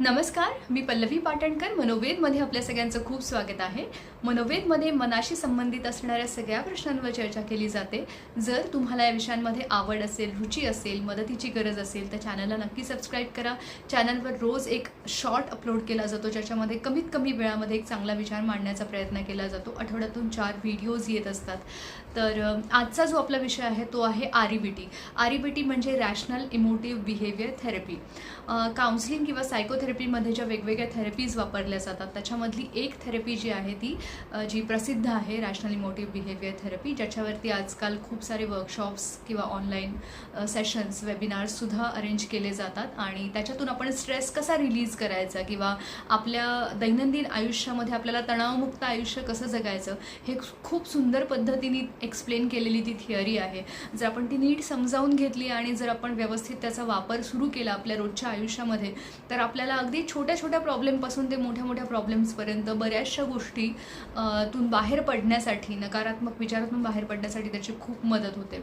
नमस्कार मी पल्लवी पाटणकर. मनोवेदमध्ये आपल्या सगळ्यांचं खूप स्वागत आहे. मनोवेदमध्ये मनाशी संबंधित असणाऱ्या सगळ्या प्रश्नांवर चर्चा केली जाते. जर तुम्हाला या विषयांमध्ये आवड असेल रुची असेल मदतीची गरज असेल तर चॅनलला नक्की सबस्क्राईब करा. चॅनलवर रोज एक शॉर्ट अपलोड केला जातो ज्याच्यामध्ये कमीत कमी वेळामध्ये एक चांगला विचार मांडण्याचा प्रयत्न केला जातो. आठवड्यातून चार व्हिडिओज येत असतात. तर आजचा जो आपला विषय आहे तो आहे R E B T R E B T म्हणजे rational emotive behaviour therapy. Counselling किंवा फिजिओथेरपीमध्ये ज्या वेगवेगळ्या थेरपीज वापरल्या जातात त्याच्यामधली एक थेरपी जी आहे ती जी प्रसिद्ध आहे रॅशनल इमोटिव्ह बिहेवियर थेरपी ज्याच्यावरती आजकाल खूप सारे वर्कशॉप्स किंवा ऑनलाईन सेशन्स वेबिनार्ससुद्धा अरेंज केले जातात. आणि त्याच्यातून आपण स्ट्रेस कसा रिलीज करायचा किंवा आपल्या दैनंदिन आयुष्यामध्ये आपल्याला तणावमुक्त आयुष्य कसं जगायचं हे खूप सुंदर पद्धतीने एक्सप्लेन केलेली ती थिअरी आहे. जर आपण ती नीट समजावून घेतली आणि जर आपण व्यवस्थित त्याचा वापर सुरू केला आपल्या रोजच्या आयुष्यामध्ये तर आपल्याला अगदी छोट्या छोट्या प्रॉब्लेमपासून ते मोठ्या मोठ्या प्रॉब्लेम्सपर्यंत बऱ्याचशा गोष्टी तून बाहेर पडण्यासाठी नकारात्मक विचारातून बाहेर पडण्यासाठी त्याची खूप मदत होते.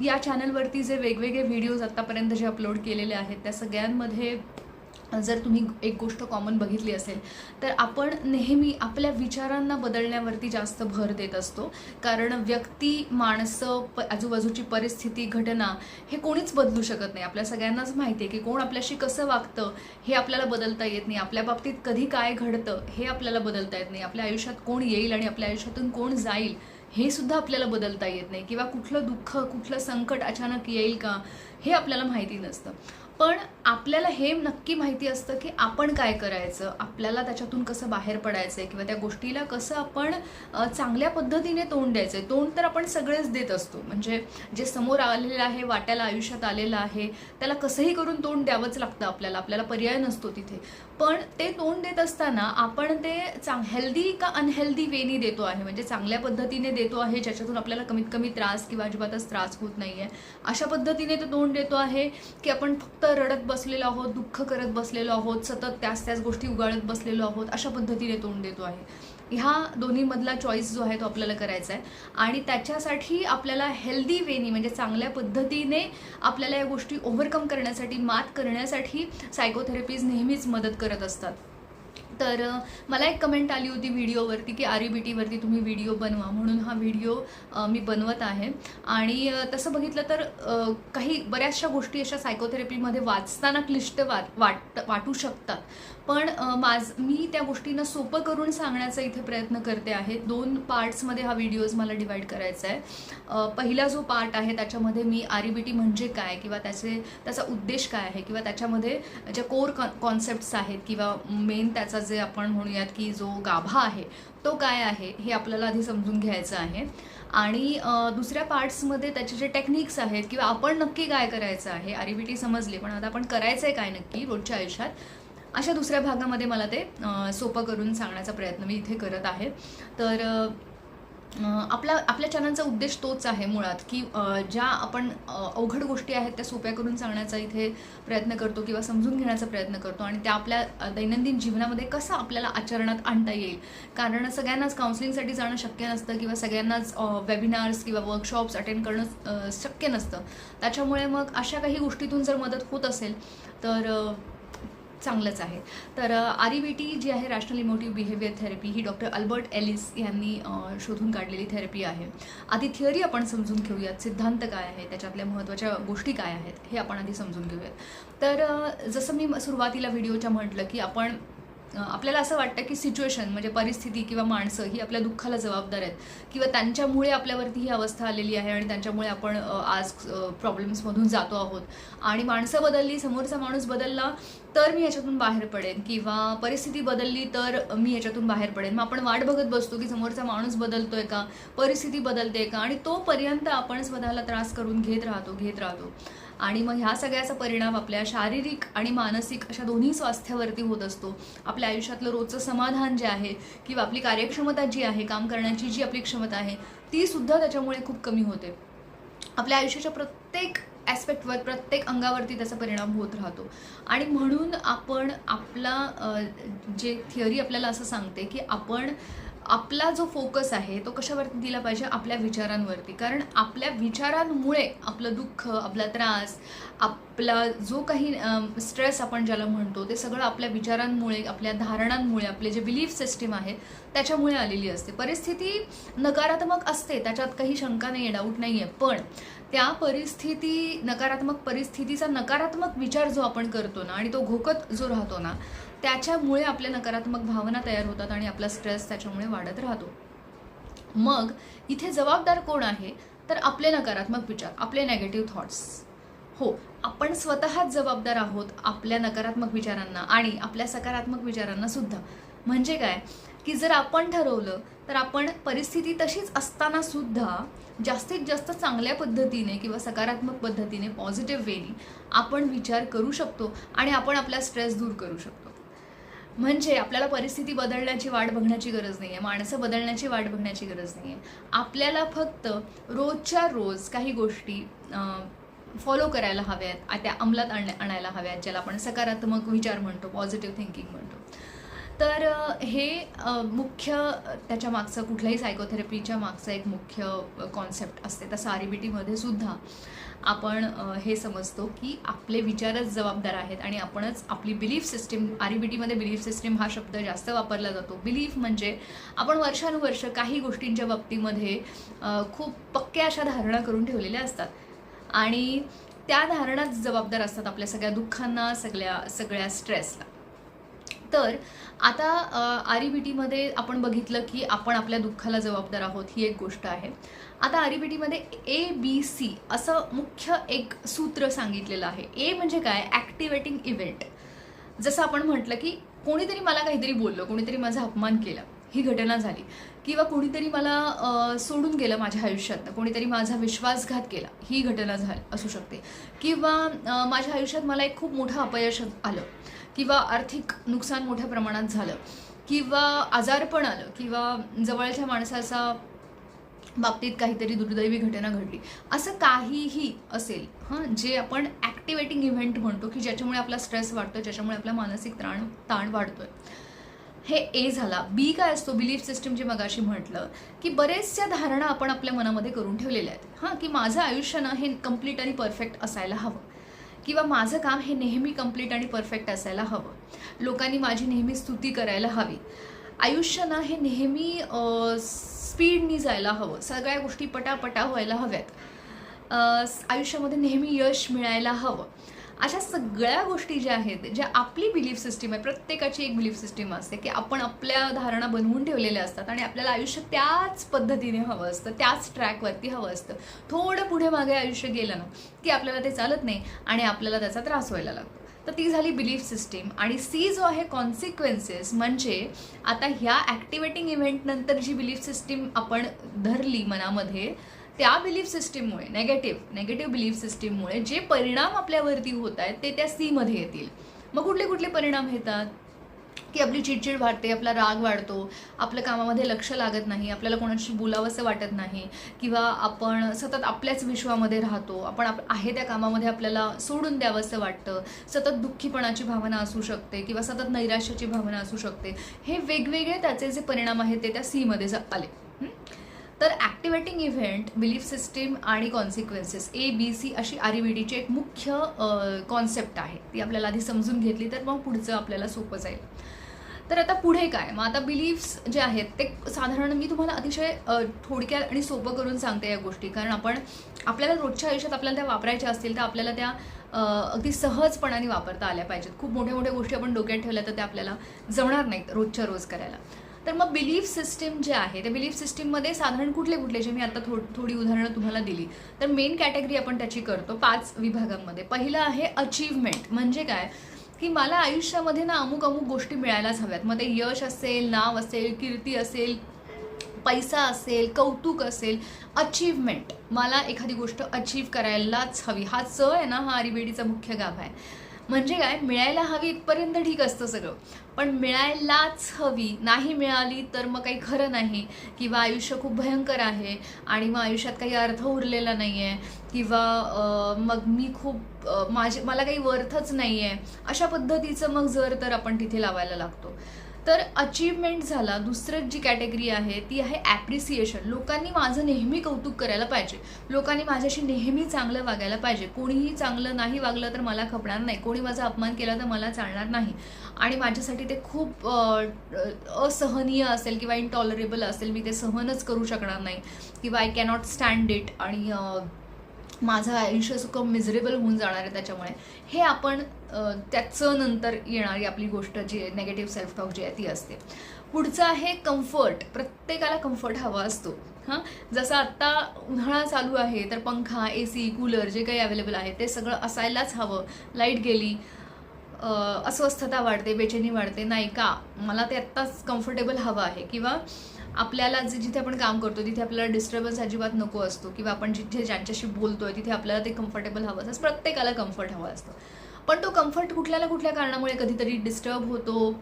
या चॅनलवरती जे वेगवेगळे व्हिडिओज आत्तापर्यंत जे अपलोड केलेले आहेत त्या सगळ्यांमध्ये जर तुम्ही एक गोष्ट कॉमन बघितली असेल तर आपण नेहमी आपल्या विचारांना बदलण्यावरती जास्त भर देत असतो. कारण व्यक्ती माणसं प आजूबाजूची परिस्थिती घटना हे कोणीच बदलू शकत नाही. आपल्या सगळ्यांनाच माहिती आहे की कोण आपल्याशी कसं वागतं हे आपल्याला बदलता येत नाही. आपल्या बाबतीत कधी काय घडतं हे आपल्याला बदलता येत नाही. आपल्या आयुष्यात कोण येईल आणि आपल्या आयुष्यातून कोण जाईल हे सुद्धा आपल्याला बदलता येत नाही. किंवा कुठलं दुःख कुठलं संकट अचानक येईल का हे आपल्याला माहिती नसतं. पण आपल्याला हे नक्की माहिती असतं की आपण काय करायचं? आपल्याला त्याच्यातून कसं बाहेर पडायचं आहे किंवा त्या गोष्टीला कसं आपण चांगल्या पद्धतीने तोंड द्यायचं आहे तोंड तर आपण सगळेच देत असतो. म्हणजे जे समोर आलेलं आहे वाट्याला आयुष्यात आलेलं आहे त्याला कसंही करून तोंड द्यावंच लागतं आपल्याला. आपल्याला पर्याय नसतो तिथे. पण ते तोंड देत असताना आपण ते चांग हेल्दी का अनहेल्दी वेनी देतो आहे? म्हणजे चांगल्या पद्धतीने देतो आहे ज्याच्यातून आपल्याला कमीत कमी त्रास किंवा अजिबातच त्रास होत नाही आहे अशा पद्धतीने ते तोंड देतो आहे की आपण फक्त रडत बसलेलो आहोत दुःख करत बसलेलो आहोत सतत त्याच त्याच गोष्टी उगाळत बसलेलो आहोत अशा पद्धतीने तोंड देतो आहे. ह्या दोन्हीमधला चॉईस जो आहे तो आपल्याला करायचा आहे. आणि त्याच्यासाठी आपल्याला हेल्दी वेनी म्हणजे चांगल्या पद्धतीने आपल्याला या गोष्टी ओव्हरकम करण्यासाठी मात करण्यासाठी सायकोथेरपीज नेहमीच मदत करत असतात. तर मला एक कमेंट आली होती व्हिडिओवरती की आर ई बी टीवरती तुम्ही व्हिडिओ बनवा म्हणून हा व्हिडिओ मी बनवत आहे. आणि तसं बघितलं तर काही बऱ्याचशा गोष्टी अशा सायकोथेरपीमध्ये वाचताना क्लिष्ट वाट वाट वाटू शकतात. पण माझ मी त्या गोष्टींना सोपं करून सांगण्याचा इथे प्रयत्न करते आहे. दोन पार्ट्समध्ये हा व्हिडिओज मला डिवाईड करायचा आहे. पहिला जो पार्ट आहे त्याच्यामध्ये मी आर ई बी टी म्हणजे काय किंवा त्याचे त्याचा उद्देश काय आहे किंवा त्याच्यामध्ये ज्या कोर कॉन्सेप्ट्स आहेत किंवा मेन त्याचा जे आपण म्हणूयात की जो गाभा आहे तो काय आहे हे आपल्याला आधी समजून घ्यायचं आहे. आणि दुसऱ्या पार्ट्समध्ये त्याचे जे टेक्निक्स आहेत किंवा आपण नक्की काय करायचं आहे आर ई बी टी समजली पण आता आपण करायचं आहे काय नक्की रोजच्या आयुष्यात अशा दुसऱ्या भागामध्ये मला ते सोपं करून सांगण्याचा प्रयत्न मी इथे करत आहे. तर आपला आपल्या चॅनलचा उद्देश तोच आहे मुळात की ज्या आपण अवघड गोष्टी आहेत त्या सोप्या करून सांगण्याचा इथे प्रयत्न करतो किंवा समजून घेण्याचा प्रयत्न करतो आणि त्या आपल्या दैनंदिन जीवनामध्ये कसं आपल्याला आचरणात आणता येईल. कारण सगळ्यांनाच काउन्सिलिंगसाठी जाणं शक्य नसतं किंवा सगळ्यांनाच वेबिनार्स किंवा वर्कशॉप्स अटेंड करणं शक्य नसतं. त्याच्यामुळे मग अशा काही गोष्टीतून जर मदत होत असेल तर चांगलंच आहे. तर आर ई टी जी आहे रॅशनल इमोटिव्ह बिहेवियर थेरपी ही डॉक्टर अल्बर्ट एलिस यांनी शोधून काढलेली थेरपी आहे. आधी थिअरी आपण समजून घेऊयात सिद्धांत काय आहे त्याच्यातल्या महत्त्वाच्या गोष्टी काय आहेत हे आपण आधी समजून घेऊयात. तर जसं मी सुरुवातीला व्हिडिओच्या म्हटलं की आपण आपल्याला असं वाटतं की सिच्युएशन म्हणजे परिस्थिती किंवा माणसं ही आपल्या दुःखाला जबाबदार आहेत किंवा त्यांच्यामुळे आपल्यावरती ही अवस्था आलेली आहे आणि त्यांच्यामुळे आपण आज प्रॉब्लेम्समधून जातो आहोत. आणि माणसं बदलली समोरचा माणूस बदलला तर मी याच्यातून बाहेर पडेन किंवा परिस्थिती बदलली तर मी याच्यातून बाहेर पडेन. मग आपण वाट बघत बसतो की समोरचा माणूस बदलतोय का? परिस्थिती बदलते का? आणि तोपर्यंत आपण स्वतःला त्रास करून घेत राहतो घेत राहतो. आणि मग ह्या सगळ्याचा परिणाम आपल्या शारीरिक आणि मानसिक अशा दोन्ही स्वास्थ्यावरती होत असतो. आपल्या आयुष्यातलं रोजचं समाधान जे आहे किंवा आपली कार्यक्षमता जी आहे काम करण्याची जी आपली क्षमता आहे ती सुद्धा त्याच्यामुळे खूप कमी होते. आपल्या आयुष्याच्या प्रत्येक ॲस्पेक्टवर प्रत्येक अंगावरती त्याचा परिणाम होत राहतो. आणि म्हणून आपण आपला जे थिअरी आपल्याला असं सांगते की आपण आपला जो फोकस आहे तो कशावरती दिला पाहिजे? आपल्या विचारांवरती. कारण आपल्या विचारांमुळे आपलं दुःख आपला त्रास आपला जो काही स्ट्रेस आपण ज्याला म्हणतो ते सगळं आपल्या विचारांमुळे आपल्या धारणांमुळे आपले जे बिलीफ सिस्टीम आहे त्याच्यामुळे आलेली असते. परिस्थिती नकारात्मक असते त्याच्यात काही शंका नाही आहे डाऊट नाही आहे पण त्या परिस्थिती नकारात्मक परिस्थितीचा नकारात्मक विचार जो आपण करतो ना आणि तो घोकत जो राहतो ना त्याच्यामुळे आपल्या नकारात्मक भावना तयार होतात आणि आपला स्ट्रेस त्याच्यामुळे वाढत राहतो. मग इथे जबाबदार कोण आहे? तर आपले नकारात्मक विचार आपले नेगेटिव्ह थॉट्स हो आपण स्वतःच जबाबदार आहोत आपल्या नकारात्मक विचारांना आणि आपल्या सकारात्मक विचारांना सुद्धा. म्हणजे काय? की जर आपण ठरवलं तर आपण परिस्थिती तशीच असताना सुद्धा जास्तीत जास्त चांगल्या पद्धतीने किंवा सकारात्मक पद्धतीने पॉझिटिव्ह वेनी आपण विचार करू शकतो आणि आपण आपला स्ट्रेस दूर करू शकतो. म्हणजे आपल्याला परिस्थिती बदलण्याची वाट बघण्याची गरज नाही आहे माणसं बदलण्याची वाट बघण्याची गरज नाही आहे आपल्याला फक्त रोजच्या रोज काही गोष्टी फॉलो करायला हव्यात त्या अंमलात आणण्या आणायला हव्यात ज्याला आपण सकारात्मक विचार म्हणतो पॉझिटिव्ह थिंकिंग म्हणतो. तर हे मुख्य त्याच्या मागचं कुठल्याही सायकोथेरपीच्या मागचं एक मुख्य कॉन्सेप्ट असते. तसं आर ई बी टीमध्ये सुद्धा आपण हे समजतो की आपले विचारच जबाबदार आहेत आणि आपणच आपली belief system R E B टीमध्ये बिलीफ सिस्टीम हा शब्द जास्त वापरला जातो. बिलीफ म्हणजे आपण वर्षानुवर्ष काही गोष्टींच्या बाबतीमध्ये खूप पक्क्या अशा धारणा करून ठेवलेल्या असतात. आणि त्या धारणाच जबाबदार असतात आपल्या सगळ्या दुःखांना सगळ्या सगळ्या स्ट्रेसला तर आता आर बी टीमध्ये आपण बघितलं की आपण आपल्या दुःखाला जबाबदार आहोत ही एक गोष्ट आहे. आता आर बी टीमध्ये ए बी सी असं मुख्य एक सूत्र सांगितलेलं आहे. ए म्हणजे काय? Activating event. जसं आपण म्हटलं की कोणीतरी मला काहीतरी बोललं कोणीतरी माझा अपमान केला ही घटना झाली. किंवा कोणीतरी मला सोडून गेलं माझ्या आयुष्यातनं कोणीतरी माझा विश्वासघात केला ही घटना झाली असू शकते. किंवा माझ्या आयुष्यात मला एक खूप मोठं अपयश आलं. किंवा आर्थिक नुकसान मोठ्या प्रमाणात झालं. किंवा आजारपण आलं. किंवा जवळच्या माणसाचा बाबतीत काहीतरी दुर्दैवी घटना घडली. असं काहीही असेल हां जे आपण ॲक्टिवेटिंग इव्हेंट म्हणतो की ज्याच्यामुळे आपला स्ट्रेस वाढतो ज्याच्यामुळे आपला मानसिक ताण ताण वाढतोय. हे ए झाला. बी काय असतो? बिलीफ सिस्टीम जे मगाशी म्हटलं की बरेचशा धारणा आपण आपल्या मनामध्ये करून ठेवलेल्या आहेत. हां की माझं आयुष्य ना हे कंप्लीट आणि परफेक्ट असायला हवं. किंवा माझं काम हे नेहमी कंप्लीट आणि परफेक्ट असायला हवं. लोकांनी माझी नेहमी स्तुती करायला हवी. आयुष्य ना हे नेहमी स्पीडनी जायला हवं. सगळ्या गोष्टी पटापटा व्हायला हव्यात. आयुष्यामध्ये नेहमी यश मिळायला हवं. अशा सगळ्या गोष्टी ज्या आहेत ज्या आपली बिलीफ सिस्टीम आहे प्रत्येकाची एक बिलीफ सिस्टीम असते की आपण आपल्या धारणा बनवून ठेवलेल्या असतात आणि आपल्याला आयुष्य त्याच पद्धतीने हवं असतं त्याच ट्रॅकवरती हवं असतं. थोडं पुढे मागे आयुष्य गेलं ना की आपल्याला ते चालत नाही आणि आपल्याला त्याचा त्रास व्हायला लागतो. तर ती झाली बिलीफ सिस्टीम आणि सी जो आहे कॉन्सिक्वेन्सेस म्हणजे आता ह्या ॲक्टिवेटिंग इव्हेंटनंतर जी बिलीफ सिस्टीम आपण धरली मनामध्ये त्या बिलीफ सिस्टीममुळे नेगेटिव्ह नेगेटिव्ह बिलीफ सिस्टीममुळे जे परिणाम आपल्यावरती होत आहेत ते त्या सीमध्ये येतील. मग कुठले कुठले परिणाम येतात? की आपली चिडचिड वाढते आपला राग वाढतो आपल्या कामामध्ये लक्ष लागत नाही आपल्याला कोणाशी बोलावंसं वाटत नाही किंवा आपण सतत आपल्याच विश्वामध्ये राहतो आपण आप आहे त्या कामामध्ये आपल्याला सोडून द्यावंसं वाटतं सतत दुःखीपणाची भावना असू शकते किंवा सतत नैराश्याची भावना असू शकते हे वेगवेगळे त्याचे जे परिणाम आहेत ते त्या सीमध्ये आले. तर ॲक्टिवेटिंग इव्हेंट बिलीफ सिस्टीम आणि कॉन्सिक्वेन्सेस ए बी सी अशी आर डीची एक मुख्य कॉन्सेप्ट आहे. ती आपल्याला आधी समजून घेतली तर मग पुढचं आपल्याला सोपं जाईल. तर आता पुढे काय? मग आता बिलीफ्स जे आहेत ते साधारण मी तुम्हाला अतिशय थोडक्यात आणि सोपं करून सांगते या गोष्टी. कारण आपण आपल्याला रोजच्या आयुष्यात आपल्याला त्या वापरायच्या असतील तर आपल्याला त्या अगदी सहजपणाने वापरता आल्या पाहिजेत. खूप मोठ्या मोठ्या गोष्टी आपण डोक्यात ठेवल्या तर त्या आपल्याला जमणार नाहीत रोजच्या रोज करायला. तर मग बिलीफ सिस्टीम जे आहे त्या बिलीफ सिस्टीममध्ये साधारण कुठले कुठले जे मी आता थो थोडी उदाहरणं तुम्हाला दिली. तर मेन कॅटेगरी आपण त्याची करतो पाच विभागांमध्ये. पहिलं आहे अचीवमेंट म्हणजे काय? की मला आयुष्यामध्ये ना अमुक अमुक गोष्टी मिळायलाच हव्यात. मग ते यश असेल नाव असेल कीर्ती असेल पैसा असेल कौतुक असेल अचीवमेंट मला एखादी गोष्ट अचीव करायलाच हवी. हा च आहे ना हा आरिबेडीचा मुख्य गाभ आहे. म्हणजे काय मिळायला हवी इथपर्यंत ठीक असतं सगळं. पण मिळायलाच हवी नाही मिळाली तर मग काही खरं नाही. किंवा आयुष्य खूप भयंकर आहे आणि मग आयुष्यात काही अर्थ उरलेला नाही आहे किंवा मग मी खूप माझे मला काही वर्थच नाही आहे अशा पद्धतीचं मग जर तर आपण तिथे लावायला लागतो. तर अचीवमेंट झाला दुसरं जी कॅटेगरी आहे ती आहे ॲप्रिसिएशन लोकांनी माझं नेहमी कौतुक करायला पाहिजे. लोकांनी माझ्याशी नेहमी चांगलं वागायला पाहिजे. कोणीही चांगलं नाही वागलं तर मला खपणार नाही. कोणी माझा अपमान केला तर मला चालणार नाही. आणि माझ्यासाठी ते खूप असहनीय असेल किंवा इनटॉलरेबल असेल मी ते सहनच करू शकणार नाही. किंवा आय कॅनॉट स्टँड इट आणि माझं आयुष्य सुखं मिझरेबल होऊन जाणार आहे त्याच्यामुळे. हे आपण त्याचं नंतर येणारी आपली गोष्ट जी आहे नेगेटिव्ह सेल्फ टॉक जी आहे ती असते. पुढचं आहे कम्फर्ट प्रत्येकाला कम्फर्ट हवा असतो. हां? जसं आत्ता उन्हाळा चालू आहे तर पंखा ए सी कूलर जे काही अवेलेबल आहे ते सगळं असायलाच हवं. लाइट गेली अस्वस्थता वाढते बेचैनी वाढते. नाही का? मला ते आत्ताच कम्फर्टेबल हवं आहे. किंवा आपल्याला जे जिथे आपण काम करतो तिथे आपल्याला डिस्टर्बन्स अजिबात नको असतो किंवा आपण जिथे ज्यांच्याशी बोलतोय तिथे आपल्याला ते कम्फर्टेबल हवं असतं. प्रत्येकाला कम्फर्ट हवं असतं. पण तो कम्फर्ट कुठल्या ना कुठल्या कारणामुळे कधीतरी डिस्टर्ब होतो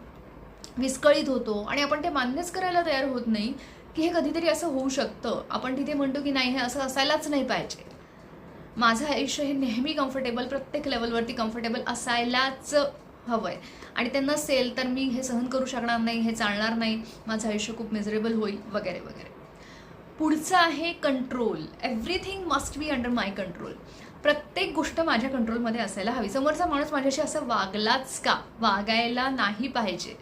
विस्कळीत होतो आणि आपण ते मान्यच करायला तयार होत नाही की हे कधीतरी असं होऊ शकतं. आपण तिथे म्हणतो की नाही हे असं असायलाच नाही पाहिजे. माझं आयुष्य हे नेहमी कम्फर्टेबल प्रत्येक लेवलवरती कम्फर्टेबल असायलाच हवं आहे आणि ते नसेल तर मी हे सहन करू शकणार नाही हे चालणार नाही. माझं आयुष्य खूप मिझरेबल होईल वगैरे वगैरे. पुढचं आहे control everything must be under my control प्रत्येक गोष्ट माझ्या कंट्रोलमध्ये असायला हवी. समोरचा माणूस माझ्याशी असं वागलाच का? वागायला नाही पाहिजे.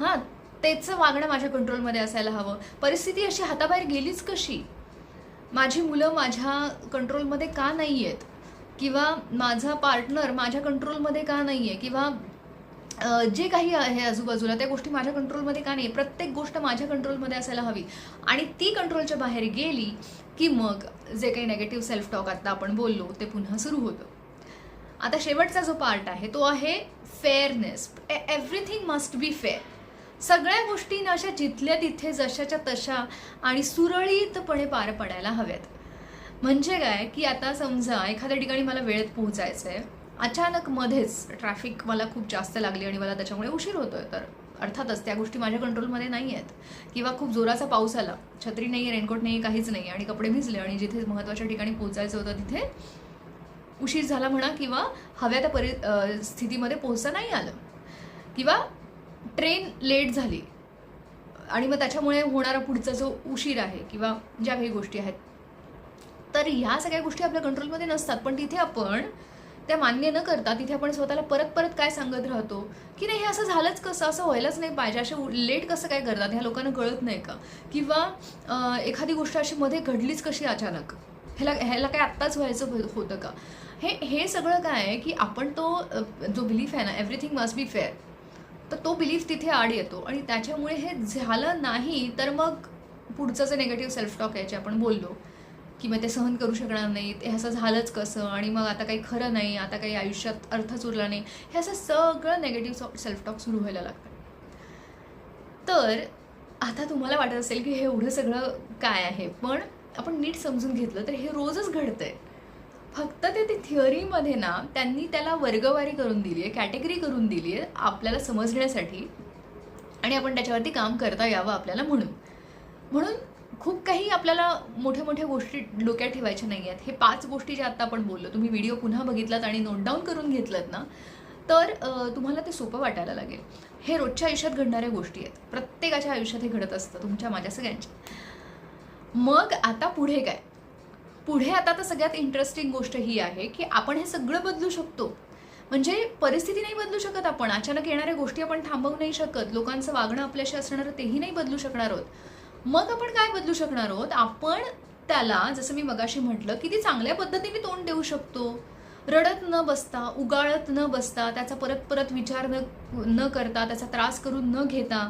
हां त्याचं वागणं माझ्या कंट्रोलमध्ये असायला हवं. परिस्थिती अशी हाताबाहेर गेलीच कशी? माझी मुलं माझ्या कंट्रोलमध्ये का नाही आहेत किंवा माझा पार्टनर माझ्या कंट्रोलमध्ये का नाही आहे किंवा जे काही आहे आजूबाजूला त्या गोष्टी माझ्या कंट्रोलमध्ये का नाही? प्रत्येक गोष्ट माझ्या कंट्रोलमध्ये असायला हवी. आणि ती कंट्रोलच्या बाहेर गेली की मग जे काही नेगेटिव्ह सेल्फ टॉक आता आपण बोललो ते पुन्हा सुरू होतं. आता शेवटचा जो पार्ट आहे तो आहे fairness everything must be fair सगळ्या गोष्टींना अशा जिथल्या तिथे जशाच्या तशा आणि सुरळीतपणे पार पडायला हव्यात. म्हणजे काय? की आता समजा एखाद्या ठिकाणी मला वेळेत पोहोचायचं आहे अचानक मध्येच ट्रॅफिक मला खूप जास्त लागली आणि मला त्याच्यामुळे उशीर होतोय. तर अर्थातच त्या गोष्टी माझ्या कंट्रोलमध्ये नाही आहेत किंवा खूप जोराचा पाऊस आला. छत्री नाही आहे रेनकोट नाही आहे काहीच नाही आणि कपडे भिजले आणि जिथे महत्त्वाच्या ठिकाणी पोहोचायचं होतं तिथे उशीर झाला म्हणा किंवा हव्या त्या परि स्थितीमध्ये पोहोचता नाही आलं. किंवा ट्रेन लेट झाली. आणि मग त्याच्यामुळे होणारा पुढचा जो उशीर आहे किंवा ज्या काही गोष्टी आहेत. तर ह्या सगळ्या गोष्टी आपल्या कंट्रोलमध्ये नसतात. पण तिथे आपण त्या मान्य न करता तिथे आपण स्वतःला परत परत काय सांगत राहतो? की नाही हे असं झालंच कसं? असं व्हायलाच नाही पाहिजे. असे लेट कसं काय करतात ह्या लोकांना कळत नाही का? किंवा एखादी गोष्ट अशी मध्ये घडलीच कशी अचानक? ह्याला ह्याला काय आत्ताच व्हायचं हो-, होतं का? हे हे सगळं काय आहे की आपण तो जो बिलीफ आहे ना एव्हरीथिंग मस्ट बी फेअर तर तो बिलीफ तिथे आड येतो आणि त्याच्यामुळे हे झालं नाही तर मग पुढचं जे नेगेटिव्ह सेल्फ टॉक आहे जे आपण बोललो की मग ते सहन करू शकणार नाही ते असं झालंच कसं? आणि मग आता काही खरं नाही आता काही आयुष्यात अर्थच उरला नाही हे असं सगळं नेगेटिव्ह सेल्फ टॉक सुरू व्हायला लागतं. तर आता तुम्हाला वाटत असेल की हे एवढं सगळं काय आहे? पण आपण नीट समजून घेतलं तर हे रोजच घडतंय. फक्त ते ती थिअरीमध्ये ना त्यांनी त्याला वर्गवारी करून दिली आहे कॅटेगरी करून दिली आहे आपल्याला समजण्यासाठी. आणि आपण त्याच्यावरती काम करता यावं आपल्याला म्हणून. म्हणून खूप काही आपल्याला मोठ्या मोठ्या गोष्टी डोक्यात ठेवायच्या नाही आहेत हे पाच गोष्टी ज्या आत्ता आपण बोललो तुम्ही व्हिडिओ पुन्हा बघितलात आणि नोट डाऊन करून घेतलात ना तर तुम्हाला ते सोपं वाटायला लागेल. हे रोजच्या आयुष्यात घडणाऱ्या गोष्टी आहेत. प्रत्येकाच्या आयुष्यात हे घडत असतं तुमच्या माझ्या सगळ्यांच्या. मग आता पुढे काय? पुढे आता तर सगळ्यात इंटरेस्टिंग गोष्ट ही आहे की आपण हे सगळं बदलू शकतो. म्हणजे परिस्थिती नाही बदलू शकत आपण. अचानक येणाऱ्या गोष्टी आपण थांबवू नाही शकत. लोकांचं वागणं आपल्याशी असणारं तेही नाही बदलू शकणार आहोत मग आपण काय बदलू शकणार आहोत? आपण त्याला जसं मी मगाशी म्हटलं की ती चांगल्या पद्धतीने तोंड देऊ शकतो. रडत न बसता उगाळत न बसता त्याचा परत परत विचार न न करता त्याचा त्रास करून न घेता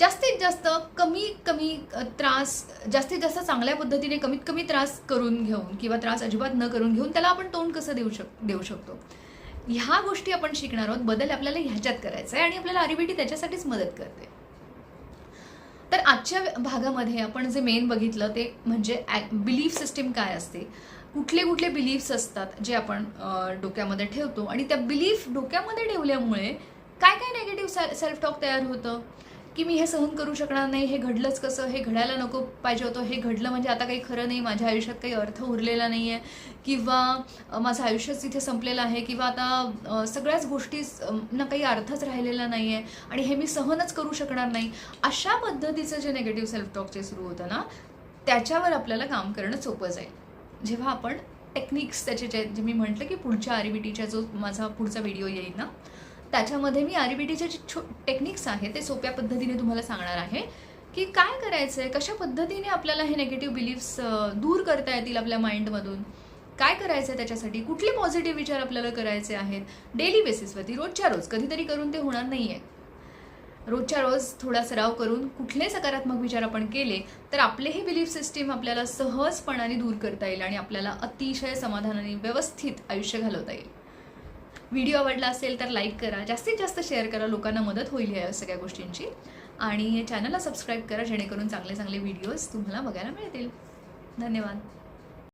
जास्तीत जास्त कमी कमी त्रास जास्तीत जास्त चांगल्या पद्धतीने कमीत कमी त्रास करून घेऊन किंवा त्रास अजिबात न करून घेऊन त्याला आपण तोंड कसं देऊ शक देऊ शकतो? ह्या गोष्टी आपण शिकणार आहोत. बदल आपल्याला ह्याच्यात करायचा आहे आणि आपल्याला आरिबीटी त्याच्यासाठीच मदत करते. तर आजच्या भागामध्ये आपण जे मेन बघितलं ते म्हणजे बिलीफ सिस्टीम काय असते? कुठले कुठले बिलीफ्स असतात जे आपण डोक्यामध्ये ठेवतो? आणि त्या बिलीफ डोक्यामध्ये ठेवल्यामुळे काय काय नेगेटिव्ह सेल्फ टॉक तयार होतं? की मी हे सहन करू शकणार नाही हे घडलंच कसं? हे घडायला नको पाहिजे होतं. हे घडलं म्हणजे आता काही खरं नाही माझ्या आयुष्यात काही अर्थ उरलेला नाही आहे किंवा माझं आयुष्यच इथे संपलेलं आहे किंवा आता सगळ्याच गोष्टी ना काही अर्थच राहिलेला नाही आहे आणि हे मी सहनच करू शकणार नाही. अशा पद्धतीचं जे नेगेटिव्ह सेल्फ टॉक जे सुरू होतं ना त्याच्यावर आपल्याला काम करणं सोपं जाईल. जेव्हा आपण टेक्निक्स त्याचे जे जे मी म्हटलं की पुढच्या आर बी टीच्या जो माझा पुढचा व्हिडिओ येईल ना त्याच्यामध्ये मी आर बी टीचे जे छो टेक्निक्स आहे ते सोप्या पद्धतीने तुम्हाला सांगणार आहे की काय करायचं आहे कशा पद्धतीने आपल्याला हे नेगेटिव्ह बिलीफ्स दूर करता येतील आपल्या माइंडमधून काय करायचं आहे त्याच्यासाठी? कुठले पॉझिटिव्ह विचार आपल्याला करायचे आहेत? डेली बेसिसवरती रोजच्या रोज कधीतरी करून ते होणार नाही आहे रोजच्या रोज थोडा सराव करून कुठले सकारात्मक विचार आपण केले तर आपले हे बिलीफ सिस्टीम आपल्याला सहजपणाने दूर करता येईल आणि आपल्याला अतिशय समाधानाने व्यवस्थित आयुष्य घालवता येईल. व्हिडिओ आवडला असेल तर लाईक करा जास्तीत जास्त शेअर करा लोकांना मदत होईल या सगळ्या गोष्टींची. आणि चॅनलला सबस्क्राईब करा जेणेकरून चांगले चांगले व्हिडिओज तुम्हाला बघायला मिळतील. धन्यवाद.